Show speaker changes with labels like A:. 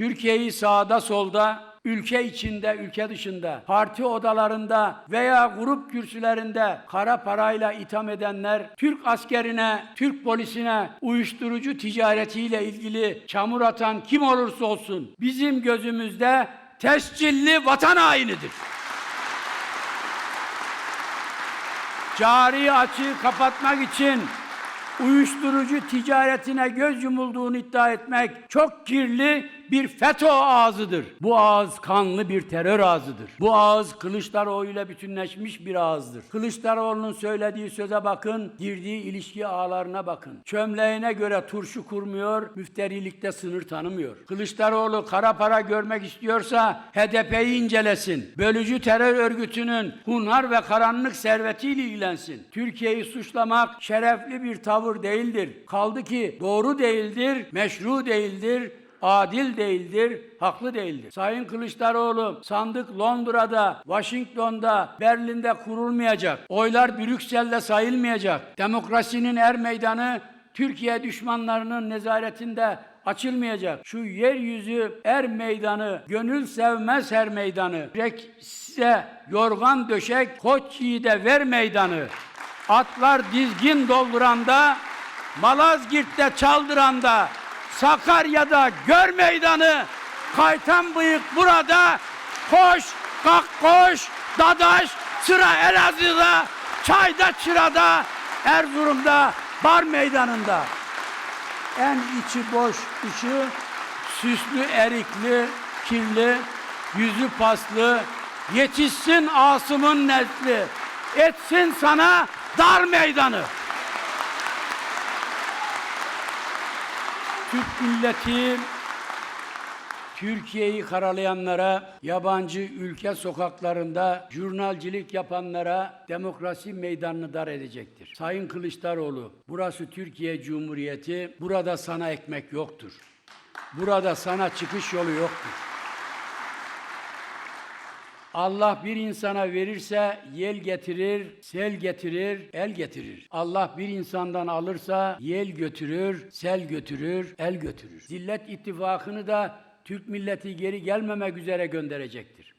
A: Türkiye'yi sağda solda, ülke içinde, ülke dışında, parti odalarında veya grup kürsülerinde kara parayla itham edenler, Türk askerine, Türk polisine uyuşturucu ticaretiyle ilgili çamur atan kim olursa olsun bizim gözümüzde tescilli vatan hainidir. cari açığı kapatmak için uyuşturucu ticaretine göz yumulduğunu iddia etmek çok kirli bir FETÖ ağzıdır. Bu ağız kanlı bir terör ağzıdır. Bu ağız Kılıçdaroğlu ile bütünleşmiş bir ağızdır. Kılıçdaroğlu'nun söylediği söze bakın, girdiği ilişki ağlarına bakın. Çömleğine göre turşu kurmuyor, müfterilikte sınır tanımıyor. Kılıçdaroğlu kara para görmek istiyorsa HDP'yi incelesin. Bölücü terör örgütünün hunhar ve karanlık servetiyle ilgilensin. Türkiye'yi suçlamak şerefli bir tavır değildir. Kaldı ki doğru değildir, meşru değildir, adil değildir, haklı değildir. Sayın Kılıçdaroğlu sandık Londra'da, Washington'da, Berlin'de kurulmayacak. Oylar Brüksel'de sayılmayacak. Demokrasinin er meydanı Türkiye düşmanlarının nezaretinde açılmayacak. Şu yeryüzü er meydanı, gönül sevmez her meydanı. Rek size yorgan döşek, koç yiğide ver meydanı. Atlar dizgin dolduranda, Malazgirt'te çaldıranda, Sakarya'da gör meydanı, kaytan bıyık burada, koş, kalk koş, dadaş, sıra Elazığ'da, çayda çırada, Erzurum'da, bar meydanında. En içi boş dışı, süslü erikli, kirli, yüzü paslı, yetişsin Asım'ın nesli, etsin sana dar meydanı. Türk milleti Türkiye'yi karalayanlara, yabancı ülke sokaklarında jurnalcilik yapanlara demokrasi meydanını dar edecektir. Sayın Kılıçdaroğlu, burası Türkiye Cumhuriyeti, burada sana ekmek yoktur. Burada sana çıkış yolu yoktur. Allah bir insana verirse yel getirir, sel getirir, el getirir. Allah bir insandan alırsa yel götürür, sel götürür, el götürür. Zillet ittifakını da Türk milleti geri gelmemek üzere gönderecektir.